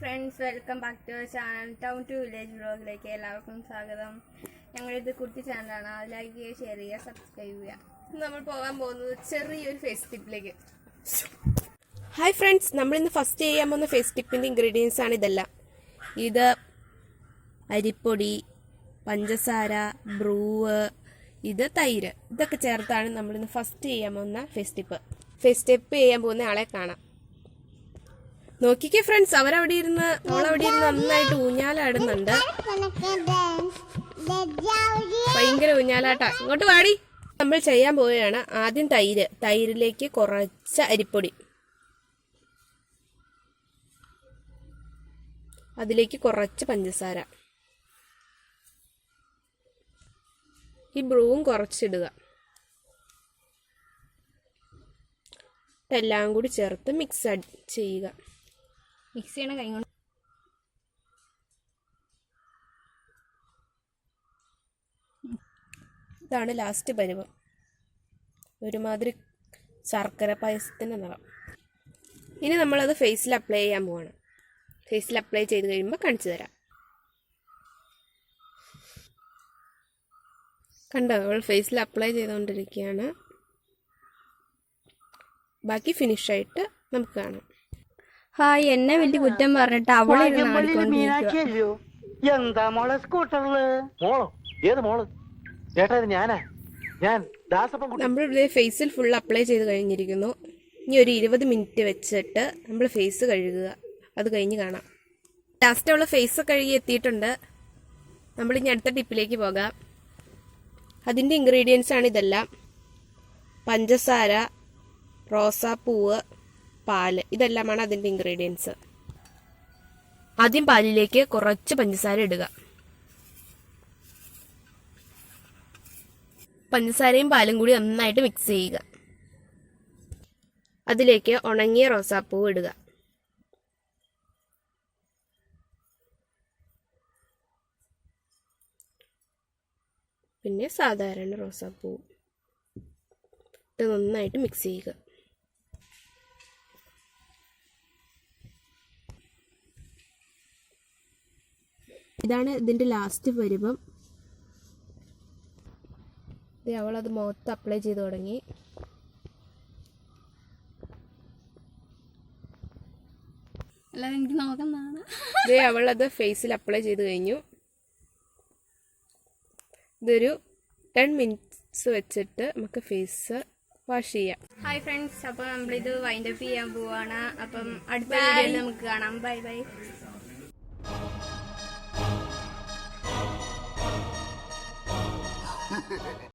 Friends welcome back to channel town to village വ്ളോഗിലേക്ക് എല്ലാവർക്കും സ്വാഗതം. ഞങ്ങളിത് കുട്ടി ചാനലാണ് അത് ലൈക്ക് ചെയ്യുക ഷെയർ ചെയ്യുക സബ്സ്ക്രൈബ് ചെയ്യുക നമ്മൾ പോകാൻ പോകുന്നത് ചെറിയൊരു ഫേസ് ടിപ്പിലേക്ക് ഹായ് ഫ്രണ്ട്സ് നമ്മളിന്ന് ഫസ്റ്റ് ചെയ്യാൻ പോകുന്ന ഫേസ് ടിപ്പിന്റെ ഇൻഗ്രീഡിയൻസ് ആണ് ഇതെല്ലാം. ഇത് അരിപ്പൊടി പഞ്ചസാര ബ്രൂവ് ഇത് തൈര്. ഇതൊക്കെ ചേർത്താണ് നമ്മളിന്ന് ഫസ്റ്റ് ചെയ്യാൻ പോകുന്ന ഫേസ് ടിപ്പ് ഫേസ് ടിപ്പ് ചെയ്യാൻ പോകുന്ന ആളെ കാണാം. നോക്കിക്കേ ഫ്രണ്ട്സ് അവരവിടെ ഇരുന്ന് മോളവിടെ ഇരുന്ന് നന്നായിട്ട് ഊഞ്ഞാലാടുന്നുണ്ട്. ഭയങ്കര ഊഞ്ഞാലാട്ടാ. ഇങ്ങോട്ട് വാടി. നമ്മൾ ചെയ്യാൻ പോവുകയാണ് ആദ്യം തൈര്. തൈരിലേക്ക് കുറച്ച് അരിപ്പൊടി. അതിലേക്ക് കുറച്ച് പഞ്ചസാര. ഈ ബ്രൂവും കുറച്ചിടുക. എല്ലാം കൂടി ചേർത്ത് മിക്സ് ചെയ്യുക. മിക്സ് ചെയ്യണ കൈ കൊണ്ട്. ഇതാണ് ലാസ്റ്റ് പരുവം. ഒരുമാതിരി ശർക്കര പായസത്തിന്റെ നിറം. ഇനി നമ്മളത് ഫേസിൽ അപ്ലൈ ചെയ്യാൻ പോവാണ്. ഫേസിൽ അപ്ലൈ ചെയ്ത് കഴിയുമ്പോൾ കാണിച്ചു തരാം. കണ്ടോ അവൾ ഫേസിൽ അപ്ലൈ ചെയ്തുകൊണ്ടിരിക്കുകയാണ് ബാക്കി ഫിനിഷായിട്ട് നമുക്ക് കാണാം. ഹായ് എന്നെ വലിയ കുറ്റം പറഞ്ഞിട്ട് അവളെ മീനാക്കിയല്ലോ എന്താ മോളെ സ്കൂട്ടറിൽ? മോളോ? ഏത് മോൾ? ചേട്ടാ ഇത് ഞാനാ. ഞാൻ ദാസപ്പൻ നമ്മളിവിടെ ഫേസിൽ ഫുൾ അപ്ലൈ ചെയ്ത് കഴിഞ്ഞിരിക്കുന്നു. ഇനി ഒരു ഇരുപത് മിനിറ്റ് വെച്ചിട്ട് നമ്മൾ ഫേസ് കഴുകുക. അത് കഴിഞ്ഞ് കാണാം. ലാസ്റ്റ് അവൾ ഫേസ് കഴുകി എത്തിയിട്ടുണ്ട്. നമ്മൾ ഇനി അടുത്ത ടിപ്പിലേക്ക് പോകാം. അതിന്റെ ഇൻഗ്രീഡിയൻസ് ആണ് ഇതെല്ലാം. പഞ്ചസാര റോസാപ്പൂവ് പാൽ ഇതെല്ലാമാണ് അതിന്റെ ഇൻഗ്രീഡിയൻസ് ആദ്യം പാലിലേക്ക് കുറച്ച് പഞ്ചസാര ഇടുക. പഞ്ചസാരയും പാലും കൂടി നന്നായിട്ട് മിക്സ് ചെയ്യുക. അതിലേക്ക് ഉണങ്ങിയ റോസാപ്പൂ ഇടുക. പിന്നെ സാധാരണ റോസാപ്പൂ. ഇത് നന്നായിട്ട് മിക്സ് ചെയ്യുക. ഇതാണ് ഇതിന്റെ ലാസ്റ്റ് പരുവം ദേ അവളത് മുഖത്ത് അപ്ലൈ ചെയ്ത് തുടങ്ങി. അല്ലാതെ എനിക്ക് നോക്കുന്നതാണ് ദേ അവളത് ഫേസിൽ അപ്ലൈ ചെയ്ത് കഴിഞ്ഞു. ഇതൊരു ടെൻ മിനിറ്റ്സ് വെച്ചിട്ട് നമുക്ക് ഫേസ് വാഷ് ചെയ്യാം. ഹായ് ഫ്രണ്ട്സ് അപ്പോൾ നമ്മളിത് വൈൻഡപ്പ് ചെയ്യാൻ പോവാണ്. അപ്പം അടുത്ത വീഡിയോയിൽ നമുക്ക് കാണാം. Bye bye